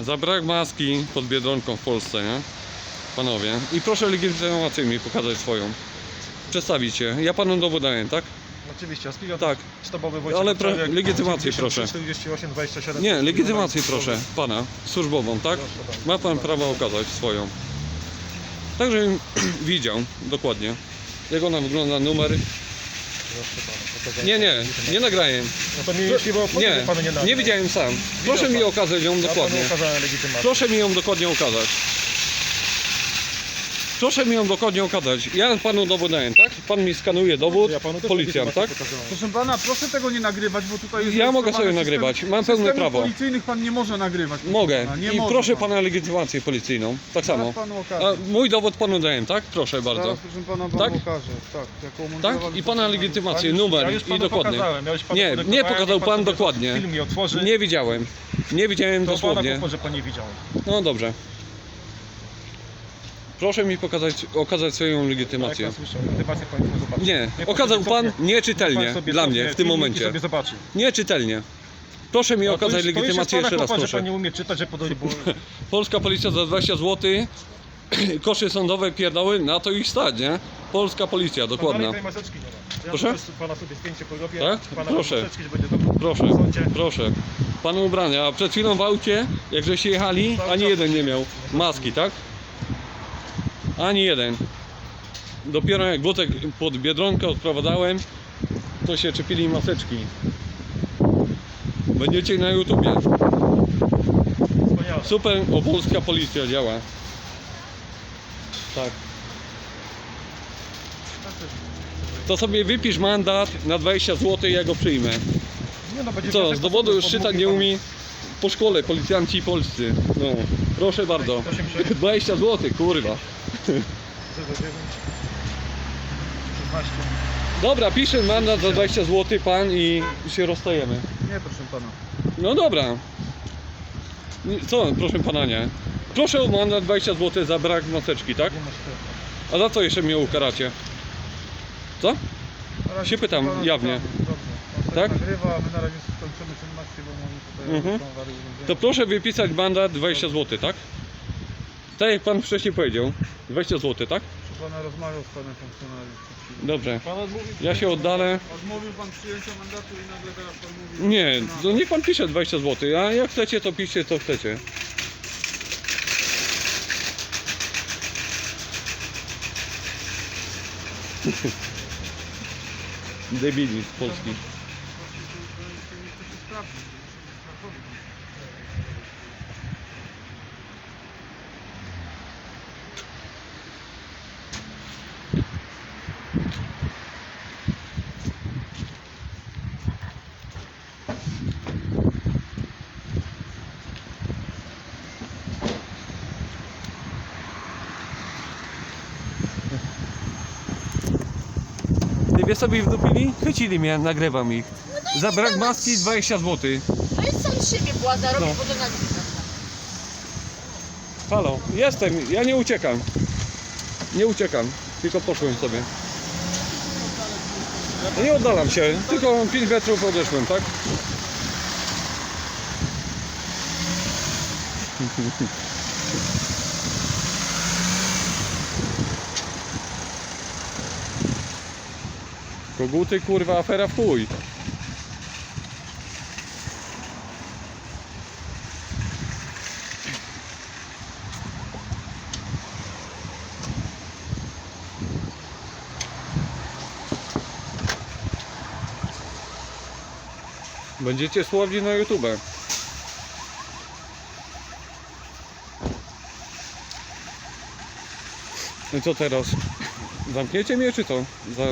Za brak maski pod Biedronką w Polsce, nie? Panowie. I proszę legitymację mi pokazać swoją. Przedstawić się. Ja panu dowód daję, tak? Oczywiście, Aspirant Tak. sztabowy Wojciech Ale pro- legitymację proszę. 48, 27. Nie, legitymację proszę pana. Służbową, tak? Proszę. Ma pan prawo okazać swoją. Tak, żebym widział dokładnie. Jak ona wygląda, numer. Nie, nie, nie nagraję. No to mi jeśli było Nie, panu nie, nagrał. nie widziałem sam. Proszę mi okazać ją Ja dokładnie. panu okazałem legitymację. Proszę mi ją dokładnie okazać. Proszę mi ją dokładnie okazać. Ja panu dowód daję, tak? Pan mi skanuje dowód, Ja panu też policjant, tak? legitymację pokazałem. Proszę pana, proszę tego nie nagrywać, bo tutaj jest Ja mogę sobie system- nagrywać, mam pełne systemów prawo. policyjnych pan nie może nagrywać. proszę Mogę. Pana, nie I może proszę pan. pana legitymację policyjną. Tak samo. Zaraz panu okażę. A mój dowód panu daję, tak? Proszę bardzo. Zaraz proszę pana panu Tak? okażę. Tak, jako Tak? I pana legitymację, Ja numer już i panu dokładnie. Pokazałem, ja już panu Nie, nie pokazał niech pan sobie dokładnie. Film mi otworzy. Nie widziałem. Nie widziałem to pana dosłownie. otworzy, pan nie widział. No dobrze. Proszę mi pokazać, okazać swoją Jak legitymację. pan słyszał, legitymację pan nie zobaczy. Nie, Niech okazał sobie pan cofnie. nieczytelnie Pan sobie dla cofnie mnie w tym filmik i momencie. sobie zobaczy. Nieczytelnie. Proszę mi to okazać już- to już jest legitymację pana jeszcze raz, że proszę. pan nie umie czytać, że bo Polska policja za 20 zł. Koszy sądowe pierdoły, na to ich stać, nie? Polska policja, dokładnie. Dalej tej maseczki nie ma. Ja Proszę? po prostu pana sobie zdjęcie porobię. Tak? Pana Proszę. maseczki, że będzie dobrze. Proszę, W sądzie. proszę. Pan ubrania, a przed chwilą w aucie, jak żeście jechali, ani jeden nie miał maski, tak? Ani jeden. Dopiero jak wózek pod Biedronkę odprowadzałem, to się czepili maseczki. Będziecie na YouTubie. Wspaniale. Super, o polska policja działa. Tak. To sobie wypisz mandat na 20 zł, ja go przyjmę. Nie no, będzie Co, z dowodu już czytać nie umie? Po szkole, policjanci polscy. No, proszę bardzo. 88, 20 zł, kurwa. 09, 16. Dobra, piszę mandat za 20 zł pan i się rozstajemy. Nie, proszę pana. No dobra. Nie, Co, proszę pana nie. Proszę o mandat 20 zł za brak maseczki, tak? Masz. A za co jeszcze mnie ukaracie? Co? Na razie Się pytam, pana jawnie. pytamy. Dobrze. On Tak? tak? nagrywa, a my na razie skończymy czynności, bo mamy tutaj Mhm. urządzenia. To proszę wypisać mandat 20 zł, tak? Tak jak pan wcześniej powiedział. 20 zł, tak? Pana rozmawiał z panem funkcjonariuszem. Dobrze. Pan odmówił Ja się oddalę. Odmówił pan przyjęcia mandatu i nagle teraz pan mówi... Nie, to niech pan pisze 20 zł, a jak chcecie to piszcie co chcecie. Debili z Polski. To się sprawdzi. to się sprawdzi. Wiesz sobie wdupili? Chwycili mnie, nagrywam ich. Za brak maski 20 zł. To jest sam z siebie błaza, robi No. no. na Halo, jestem, ja nie uciekam. Nie uciekam, tylko poszłem sobie. Nie oddalam się, tylko 5 metrów odeszłem, tak? Koguty, kurwa, afera w chuj. Będziecie sławni na YouTube. I co teraz? Zamkniecie mnie czy co? Za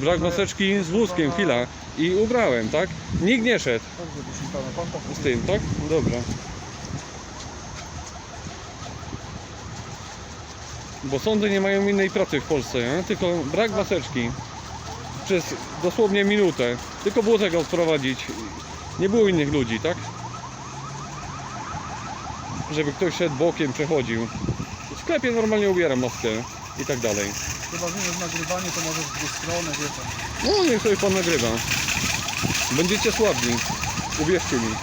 brak maseczki z wózkiem, chwila. I ubrałem, tak? Nikt nie szedł z tym, tak? Dobra. Bo sądy nie mają innej pracy w Polsce, nie? tylko brak maseczki. Przez dosłownie minutę. Tylko wózek odprowadzić. Nie było innych ludzi, tak? Żeby ktoś szedł bokiem, przechodził. W sklepie normalnie ubieram maskę i tak dalej. Chyba, że jest nagrywanie, to może z dwóch stron, wie pan. No niech sobie pan nagrywa. Będziecie słabni. Uwierzcie mi.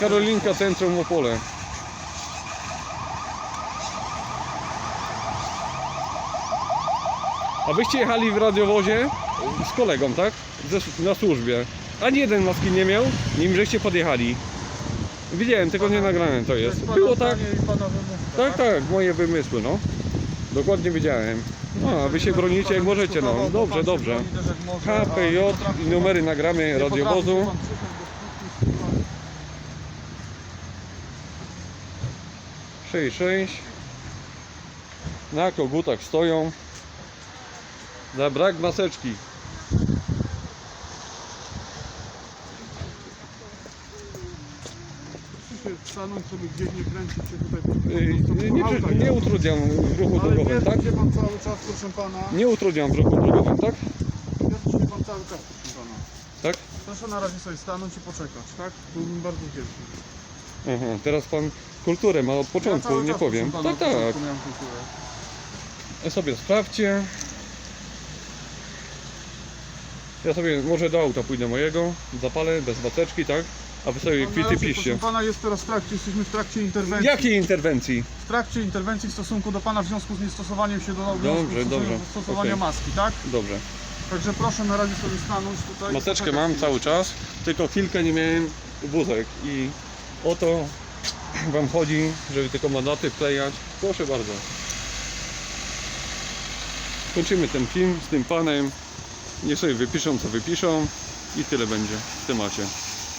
Karolinka Centrum Opole. A wyście jechali w radiowozie z kolegą, tak? Ze, na służbie. Ani jeden maski nie miał, nim żeście podjechali. Widziałem, tylko nie nagrane to jest. pana Było tak? Tak, tak, moje wymysły, no. Dokładnie wiedziałem. No, a wy się bronicie jak możecie, no. Dobrze, dobrze. HPJ i numery nagramy radiowozu. 6-6 Na kogutach stoją Za brak maseczki Stanąć sobie gdzieś, nie kręcić się tutaj. Yy, nie, przy- nie utrudniam w ruchu Ale drogowym, tak? się pan cały czas, proszę pana. Nie utrudniam w ruchu drogowym, tak? Pan cały czas, proszę pana. Tak? Proszę na razie sobie stanąć i poczekać, tak? Byłbym bardzo wdzięczny. Aha, teraz pan kulturę ma od Ja początku, cały nie czas, powiem. proszę pana, Tak, od tak. początku miałem kulturę. Ja sobie sprawdźcie. Ja sobie może do auta pójdę mojego, zapalę bez maseczki, tak? A wy sobie No, na kwity piszcie. Proszę pana, jest teraz w trakcie, jesteśmy w trakcie interwencji. Jakiej interwencji? W trakcie interwencji w stosunku do pana w związku z niestosowaniem się do obowiązku Dobrze, dobrze. stosowania Okej. maski, tak? Dobrze. Także proszę na razie sobie stanąć tutaj. Maseczkę mam cały czas, tylko chwilkę nie miałem wózek i o to wam chodzi, żeby tylko mandaty wklejać. Proszę bardzo. Kończymy ten film z tym panem. Niech sobie wypiszą co wypiszą i tyle będzie w temacie.